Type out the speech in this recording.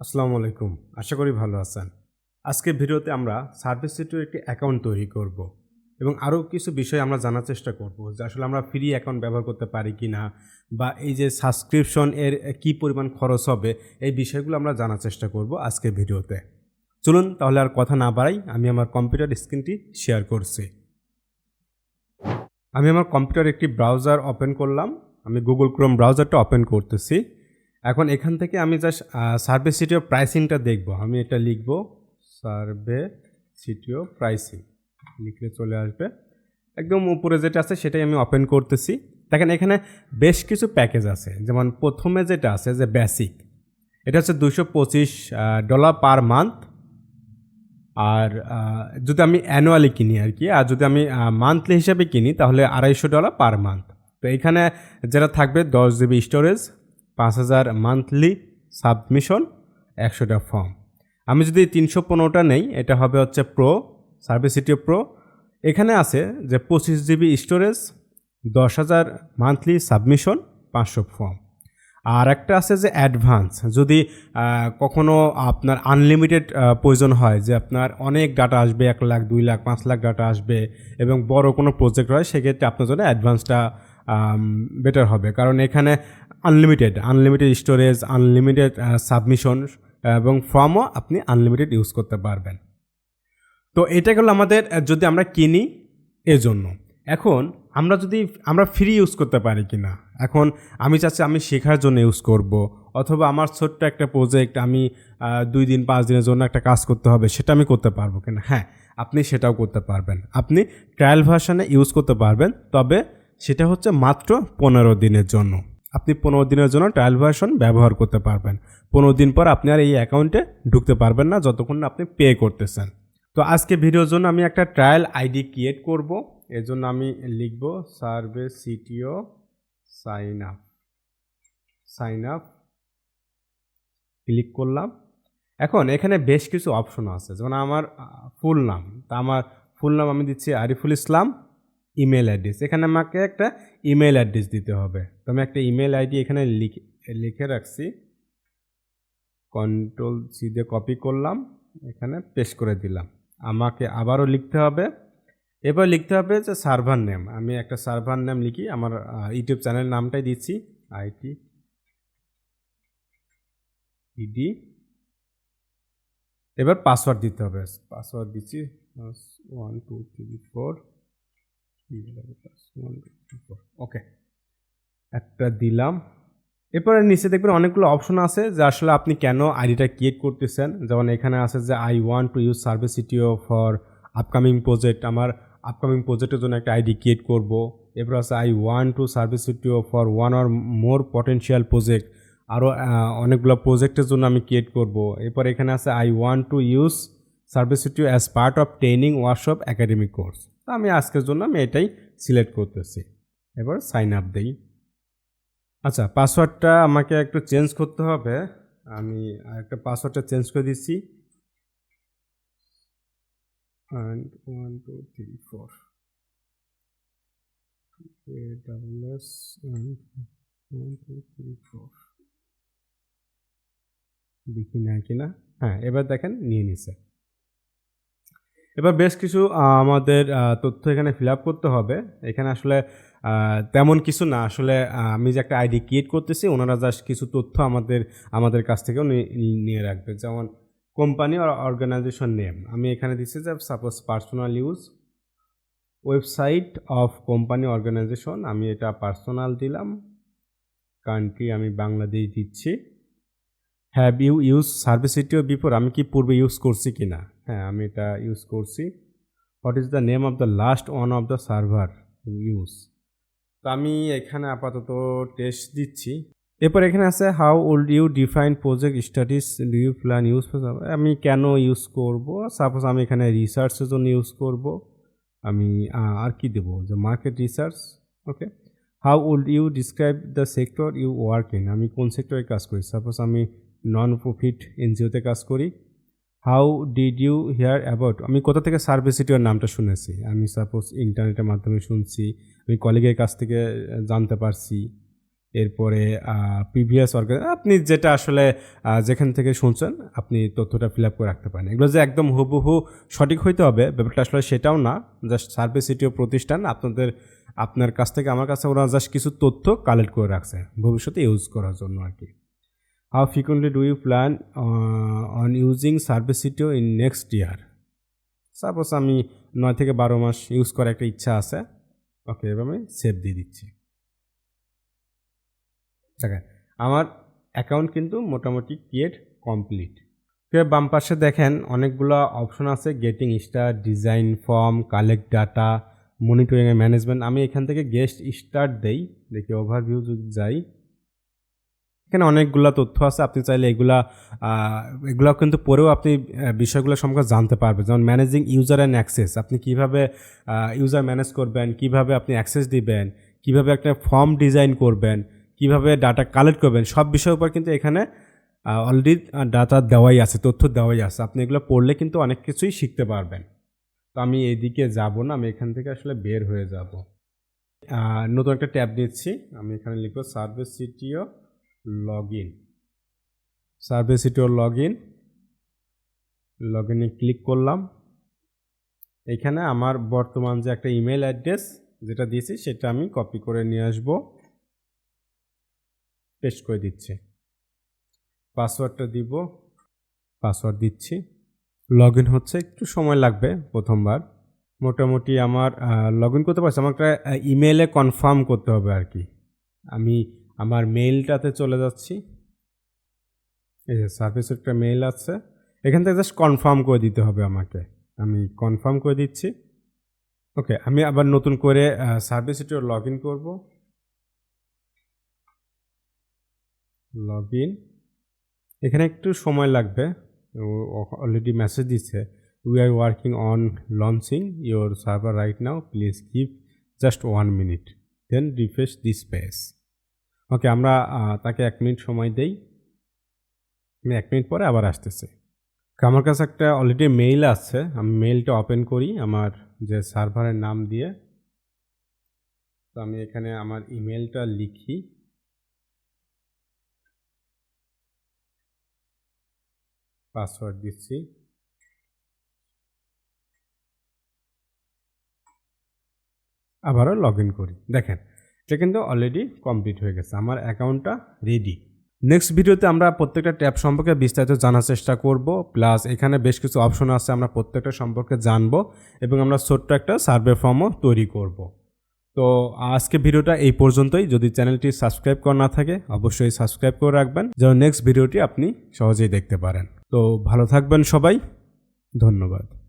আসসালামু আলাইকুম। আশা করি ভালো আছেন। আজকে ভিডিওতে আমরা সার্ভিস সিটির একটি অ্যাকাউন্ট তৈরি করব এবং আরও কিছু বিষয় আমরা জানার চেষ্টা করব যে আসলে আমরা ফ্রি অ্যাকাউন্ট ব্যবহার করতে পারি কি না বা এই যে সাবস্ক্রিপশন এর কী পরিমাণ খরচ হবে এই বিষয়গুলো আমরা জানার চেষ্টা করব আজকের ভিডিওতে। চলুন তাহলে আর কথা না বাড়াই, আমি আমার কম্পিউটার স্ক্রিনটি শেয়ার করছি। আমি আমার কম্পিউটার একটি ব্রাউজার ওপেন করলাম। আমি গুগল ক্রোম ব্রাউজারটা ওপেন করতেছি। এখন এখান থেকে আমি জাস্ট সার্ভে সিটিও প্রাইসিংটা দেখব। আমি এটা লিখব সার্ভে সিটিও প্রাইসিং লিখলে চলে আসবে। একদম উপরে যেটা আছে সেটাই আমি ওপেন করতেছি। দেখেন এখানে বেশ কিছু প্যাকেজ আছে। যেমন প্রথমে যেটা আছে যে বেসিক এটা হচ্ছে দুশো পঁচিশ ডলার পার মান্থ আর যদি আমি অ্যানুয়ালি কিনি আর কি, আর যদি আমি মান্থলি হিসাবে কিনি তাহলে আড়াইশো ডলার পার মান্থ তো এখানে যেটা থাকবে দশ জিবি স্টোরেজ পাঁচ হাজার মান্থলি সাবমিশন একশোটা ফর্ম। আমি যদি তিনশো পনেরোটা নেই এটা হবে হচ্ছে প্রো সার্ভিসিটিও প্রো এখানে আছে যে পঁচিশ জিবি স্টোরেজ দশ হাজার মান্থলি সাবমিশন পাঁচশো ফর্ম। আর একটা আছে যে অ্যাডভান্স যদি আহ, কখনো আপনার আনলিমিটেড প্রয়োজন হয় যে আপনার অনেক ডাটা আসবে এক লাখ দুই লাখ পাঁচ লাখ ডাটা আসবে এবং বড় কোনো প্রজেক্ট হয় সেক্ষেত্রে আপনার জন্য অ্যাডভান্সটা বেটার হবে। কারণ এখানে unlimited unlimited storage unlimited submission এবং ফর্মও আপনি আনলিমিটেড ইউজ করতে পারবেন। তো এটা গেলো আমাদের যদি আমরা কিনি এজন্য। এখন আমরা যদি, আমরা ফ্রি ইউজ করতে পারি কি না এখন আমি চাচ্ছি আমি শেখার জন্য ইউজ করব, অথবা আমার ছোট্ট একটা প্রজেক্ট আমি দুই দিন, পাঁচ দিনের জন্য একটা কাজ করতে হবে, সেটা আমি করতে পারব কিনা? হ্যাঁ আপনি সেটাও করতে পারবেন। আপনি ট্রায়াল ভার্সানে ইউজ করতে পারবেন, তবে সেটা হচ্ছে মাত্র পনেরো দিনের জন্য। আপনি পনেরো দিনের জন্য ট্রায়াল ভার্সন ব্যবহার করতে পারবেন। পনেরো দিন পর আপনি আর এই অ্যাকাউন্টে ঢুকতে পারবেন না যতক্ষণ না আপনি পে করতেছেন। তো আজকে ভিডিওর জন্য আমি একটা ট্রায়াল আইডি ক্রিয়েট করব। এর জন্য আমি লিখব SurveyCTO sign up. Sign up click করলাম। এখন এখানে বেশ কিছু অপশন আছে। যেমন আমার ফুল নাম তা আমার ফুল নাম আমি দিচ্ছি আরিফুল ইসলাম। ইমেল অ্যাড্রেস এখানে আমাকে একটা ইমেল অ্যাড্রেস দিতে হবে। তো আমি একটা ইমেল আইডি এখানে লিখে লিখে রাখছি। কন্ট্রোল সি দিয়ে কপি করলাম। এখানে পেস্ট করে দিলাম। আমাকে আবারও লিখতে হবে। এবার লিখতে হবে যে সার্ভার নেম আমি একটা সার্ভার নেম লিখি, আমার ইউটিউব চ্যানেল নামটাই দিচ্ছি। আইটি ইডি এবার পাসওয়ার্ড দিতে হবে। পাসওয়ার্ড দিচ্ছি। One two three four okay একটা দিলাম। এরপরে নিচে দেখবেন অনেকগুলো অপশন আছে যে আসলে আপনি কেন আইডিটা ক্রিয়েট করতেছেন। যেমন এখানে আছে যে I want to use SurveyCTO for upcoming project আমার আপকামিং প্রজেক্টের জন্য একটা আইডি ক্রিয়েট করব। এরপর আছে I want to SurveyCTO for one or more potential project আরও অনেকগুলো প্রজেক্টের জন্য আমি ক্রিয়েট করব। এরপর এখানে আছে I want to use SurveyCTO as part of training workshop academic course আমি আজকের জন্য আমি এটাই সিলেক্ট করতেছি। এবার সাইন আপ দিই। আচ্ছা পাসওয়ার্ডটা আমাকে একটু চেঞ্জ করতে হবে। আমি একটা পাসওয়ার্ডটা চেঞ্জ করে দিচ্ছি। দেখি না কিনা হ্যাঁ এবার দেখেন, নিয়ে নিছে। এবার বেশ কিছু আমাদের তথ্য এখানে ফিল আপ করতে হবে। এখানে আসলে তেমন কিছু না। আসলে আমি যে একটা আইডি ক্রিয়েট করতেছি, ওনারা জাস্ট কিছু তথ্য আমাদের আমাদের কাছ থেকেও নিয়ে রাখবে। যেমন, কোম্পানি আর অর্গানাইজেশন নেম। আমি এখানে দিচ্ছি যে, suppose personal use website of company organization. আমি এটা পার্সোনাল দিলাম। কান্ট্রি আমি বাংলাদেশ দিচ্ছি। Have you use survey SurveyCTO before আমি কি পূর্বে ইউজ করছি কি না হ্যাঁ আমি এটা ইউজ করছি। What is the name of the last one of the server use তো আমি এখানে আপাতত টেস্ট দিচ্ছি। এরপর এখানে আছে how would you define project studies do you plan use আমি কেন ইউজ করব? সাপোজ আমি এখানে রিসার্চের জন্য ইউজ করব। আমি আর কি দেবো? যে market research okay how would you describe the sector you work in আমি কোন সেক্টরে কাজ করি? সাপোজ আমি নন প্রফিট এনজিওতে কাজ করি। How did you hear about আমি কোথা থেকে সার্ভিস সিটিওর নামটা শুনেছি? আমি সাপোজ ইন্টারনেটের মাধ্যমে শুনছি, আমি কলিগের কাছ থেকে জানতে পারছি। এরপরে প্রিভিয়াস অর্গান আপনি যেটা আসলে যেখান থেকে শুনছেন, আপনি তথ্যটা ফিল আপ করে রাখতে পারেন। এগুলো যে একদম হুবহু সঠিক হইতে হবে, ব্যাপারটা আসলে সেটাও না। জাস্ট সার্ভিস সিটিও প্রতিষ্ঠান, আপনাদের, আপনার কাছ থেকে, আমার কাছে ওরা জাস্ট কিছু তথ্য কালেক্ট করে রাখছে, ভবিষ্যতে ইউজ করার জন্য আর কি। How frequently do you plan on using SurveyCTO in next year suppose আমি নয় থেকে বারো মাস ইউজ করার একটা ইচ্ছা আছে ওকে এবার আমি সেভ দিয়ে দিচ্ছি। দেখেন, আমার অ্যাকাউন্ট কিন্তু মোটামুটি ক্রিয়েট কমপ্লিট তো বাম পাশে দেখেন, অনেকগুলো অপশন আছে getting start design form collect data monitoring management আমি এখান থেকে গেস্ট স্টার্ট দেই, দেখি ওভারভিউ যাই। এখানে অনেকগুলা তথ্য আছে, আপনি চাইলে এগুলা এগুলা কিন্তু পরেও আপনি বিষয়গুলো সম্পর্কে জানতে পারবেন। যেমন ম্যানেজিং ইউজার অ্যান্ড অ্যাক্সেস আপনি কীভাবে ইউজার ম্যানেজ করবেন, কীভাবে আপনি অ্যাক্সেস দিবেন, কীভাবে একটা ফর্ম ডিজাইন করবেন, কীভাবে ডাটা কালেক্ট করবেন, সব বিষয়ের উপর কিন্তু এখানে অলরেডি ডাটা দেওয়াই আছে, তথ্য দেওয়াই আছে। আপনি এগুলো পড়লে কিন্তু অনেক কিছুই শিখতে পারবেন। তো আমি এইদিকে যাব না, আমি এখান থেকে আসলে বের হয়ে যাব। নতুন একটা ট্যাব নিচ্ছি, আমি এখানে লিখব SurveyCTO log in service in log ইনে ক্লিক করলাম। এখানে আমার বর্তমান যে একটা ইমেল অ্যাড্রেস যেটা দিয়েছি, সেটা আমি কপি করে নিয়ে আসব। পেস্ট করে দিচ্ছি। পাসওয়ার্ডটা দিব। পাসওয়ার্ড দিচ্ছি। লগ ইন হচ্ছে, একটু সময় লাগবে প্রথমবার। মোটামুটি আমার লগ ইন করতে পারছি। আমার একটা ইমেলে কনফার্ম করতে হবে আর কি। আমি আমার মেইলটাতে চলে যাচ্ছি। এই যে সার্ভিস একটা মেইল আছে। এখান থেকে জাস্ট কনফার্ম করে দিতে হবে আমাকে। আমি কনফার্ম করে দিচ্ছি। ওকে আমি আবার নতুন করে সার্ভিস এটিও লগ ইন করব। লগ ইন এখানে একটু সময় লাগবে। অলরেডি মেসেজ দিচ্ছে we are working on launching your server right now please give just one minute then refresh this page okay, আমরা তাকে এক মিনিট সময় দেই। আমি এক মিনিট পরে আবার আসতেছি। আমার কাছে একটা অলরেডি মেইল আছে। আমি মেইলটা ওপেন করি আমার যে সার্ভারের নাম দিয়ে। তো আমি এখানে আমার ইমেলটা লিখি। পাসওয়ার্ড দিচ্ছি। আবারও লগ ইন করি। দেখেন এটা কিন্তু অলরেডি কমপ্লিট হয়ে গেছে। আমার অ্যাকাউন্টটা রেডি নেক্সট ভিডিওতে আমরা প্রত্যেকটা ট্যাব সম্পর্কে বিস্তারিত জানার চেষ্টা করব। প্লাস এখানে বেশ কিছু অপশন আছে, আমরা প্রত্যেকটা সম্পর্কে জানব এবং আমরা ছোট্ট একটা সার্ভে ফর্মও তৈরি করব। তো আজকে ভিডিওটা এই পর্যন্তই। যদি চ্যানেলটি সাবস্ক্রাইব করা না থাকে, অবশ্যই সাবস্ক্রাইব করে রাখবেন। যেন নেক্সট ভিডিওটি আপনি সহজেই দেখতে পারেন। তো ভালো থাকবেন সবাই। ধন্যবাদ।